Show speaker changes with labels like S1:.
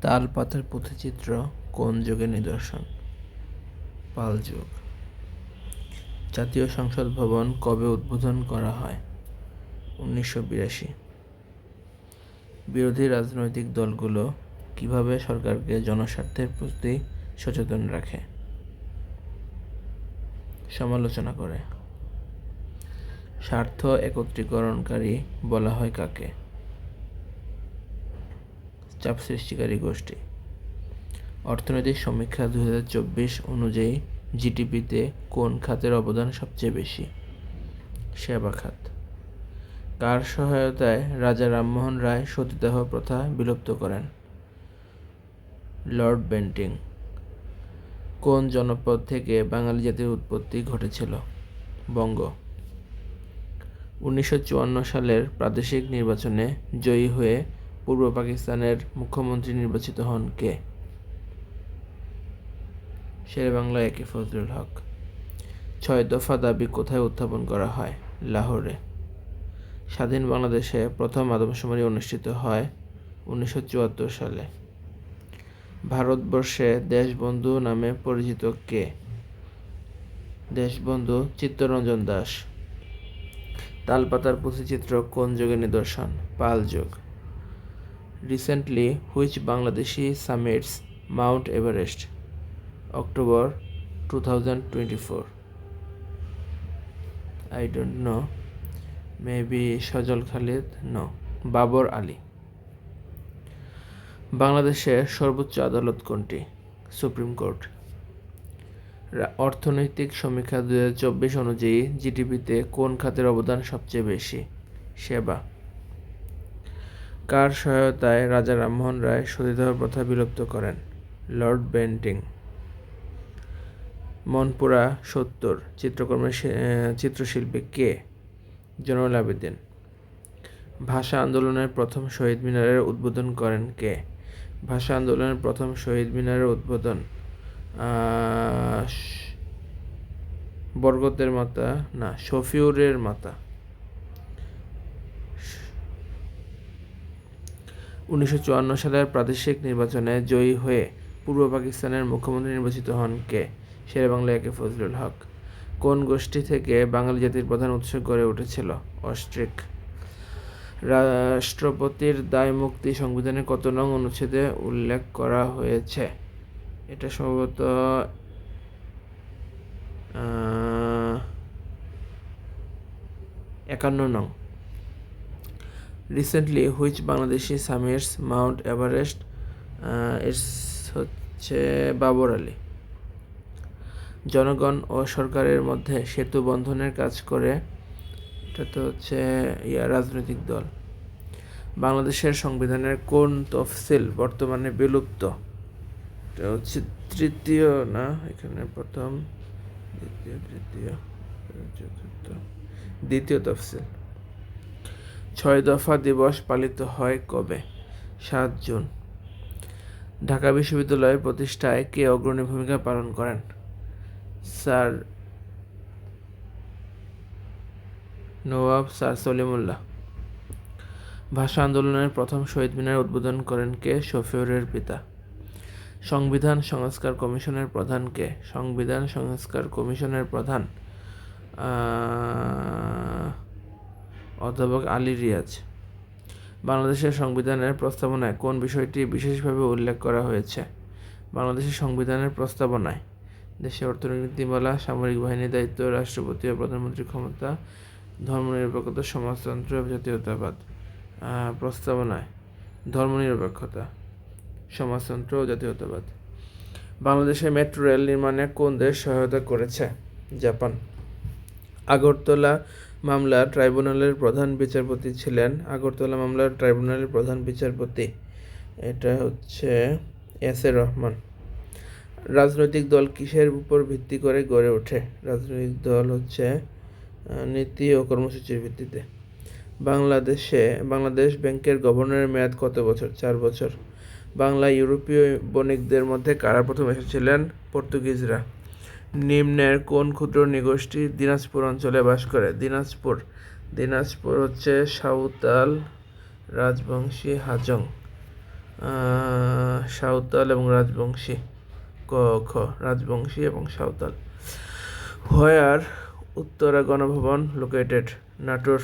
S1: তাল পাতার পুঁথিচিত্র কোন যুগের নিদর্শন? পাল যুগ। জাতীয় সংসদ ভবন কবে উদ্বোধন করা হয়? উনিশশো বিরাশি। বিরোধী রাজনৈতিক দলগুলো কীভাবে সরকারকে জনস্বার্থের প্রতি সচেতন রাখে? সমালোচনা করে। স্বার্থ একত্রীকরণকারী বলা হয় কাকে? চাপ সৃষ্টিকারী গোষ্ঠী। অর্থনৈতিক সমীক্ষা দুই হাজার চব্বিশ অনুযায়ী জিডিপিতে কোন খাতের অবদান সবচেয়ে বেশি? সেবা খাত। কার সহায়তায় রাজা রামমোহন রায় সতীদাহ প্রথা বিলুপ্ত করেন? Lord Bentinck. কোন জনপদ থেকে বাঙালি জাতির উৎপত্তি ঘটেছিল? বঙ্গ। উনিশশো চুয়ান্ন সালের প্রাদেশিক নির্বাচনে জয়ী হয়ে পূর্ব পাকিস্তানের মুখ্যমন্ত্রী নির্বাচিত হন কে? শেরে বাংলা একে ফজলুল হক। ছয় দফা দাবি কোথায় উত্থাপন করা হয়? লাহোরে। স্বাধীন বাংলাদেশে প্রথম আদমশুমারি অনুষ্ঠিত হয় উনিশশো চুয়াত্তর সালে। ভারতবর্ষে দেশবন্ধু নামে পরিচিত কে? দেশবন্ধু চিত্তরঞ্জন দাস। তালপাতার পুঁথিচিত্র কোন যুগের নিদর্শন? পাল যুগ। Recently which Bangladeshi summits Mount Everest October two thousand twenty four I don't know maybe Sajal Khalid no Babar Ali বাংলাদেশের সর্বোচ্চ আদালত কোনটি? সুপ্রিম কোর্ট অর্থনৈতিক সমীক্ষা দু হাজার চব্বিশ অনুযায়ী জিডিপিতে কোন খাতের অবদান সবচেয়ে বেশি? সেবা। কার সহায়তায় রাজা রামমোহন রায় সতীদাহ প্রথা বিলুপ্ত করেন? Lord Bentinck. মনপুরা সত্তর, চিত্রকর্মের চিত্রশিল্পী কে? জয়নুল আবেদিন। ভাষা আন্দোলনের প্রথম শহীদ মিনারের উদ্বোধন করেন কে? ভাষা আন্দোলনের প্রথম শহীদ মিনারের উদ্বোধন বরগতের মাতা, না, শফিউরের মাতা। উনিশশো চুয়ান্ন সালের প্রাদেশিক নির্বাচনে জয়ী হয়ে পূর্ব পাকিস্তানের মুখ্যমন্ত্রী নির্বাচিত হন কে? শেরেবাংলা একে ফজলুল হক। কোন গোষ্ঠী থেকে বাঙালি জাতির প্রধান উৎস গড়ে উঠেছিল? অস্ট্রিক। রাষ্ট্রপতির দায় মুক্তি সংবিধানের কত নং অনুচ্ছেদে উল্লেখ করা হয়েছে? এটা সম্ভবত একান্ন নং। Recently which Bangladeshi summits Mount Everest it's হচ্ছে বাবর আলী জনগণ ও সরকারের মধ্যে সেতু বন্ধনের কাজ করে, এটা তো হচ্ছে, ইয়া, রাজনৈতিক দল। বাংলাদেশের সংবিধানের কোন তফসিল বর্তমানে বিলুপ্ত? এটা হচ্ছে তৃতীয়, না? এখানে প্রথম, দ্বিতীয়, তৃতীয়, চতুর্থ, দ্বিতীয় তফসিল। ছয় দফা দিবস পালিত হয় কবে? সাত জুন। ঢাকা বিশ্ববিদ্যালয় প্রতিষ্ঠায় কে অগ্রণী ভূমিকা পালন করেন? Sir Nawab sir Salimullah. ভাষা আন্দোলনের প্রথম শহীদ মিনার উদ্বোধন করেন কে? শফিউরের পিতা। সংবিধান সংস্কার কমিশনের প্রধান কে? সংবিধান সংস্কার কমিশনের প্রধান অধ্যাপক আলী রিয়াজ। বাংলাদেশের সংবিধানের প্রস্তাবনায় কোন বিষয়টি বিশেষভাবে উল্লেখ করা হয়েছে? বাংলাদেশের সংবিধানের প্রস্তাবনায় দেশের অর্থনীতিমালা, সামরিক বাহিনীর দায়িত্ব, রাষ্ট্রপতি ও প্রধানমন্ত্রীর ক্ষমতা, ধর্মনিরপেক্ষতা, সমাজতন্ত্র, জাতীয়তাবাদ। প্রস্তাবনায় ধর্মনিরপেক্ষতা, সমাজতন্ত্র ও জাতীয়তাবাদ। বাংলাদেশে মেট্রো রেল নির্মাণে কোন দেশ সহায়তা করেছে? জাপান। আগরতলা মামলা ট্রাইব্যুনালের প্রধান বিচারপতি ছিলেন আগরতলা মামলার ট্রাইব্যুনালের প্রধান বিচারপতি। এটা হচ্ছে এস এ রহমান। রাজনৈতিক দল কিসের উপর ভিত্তি করে গড়ে ওঠে? রাজনৈতিক দল হচ্ছে নীতি ও কর্মসূচির ভিত্তিতে। বাংলাদেশে, বাংলাদেশ ব্যাংকের গভর্নরের মেয়াদ কত বছর? চার বছর। বাংলা ইউরোপীয় বণিকদের মধ্যে কারা প্রথম এসেছিলেন? পর্তুগিজরা। নিম্নের কোন ক্ষুদ্র নৃগোষ্ঠী দিনাজপুর অঞ্চলে বাস করে? দিনাজপুর। দিনাজপুর হচ্ছে সাঁওতাল রাজবংশী হাজং। সাঁওতাল এবং রাজবংশী। ক, খ, রাজবংশী এবং Santhal. Where Uttara Ganabhaban located Natore.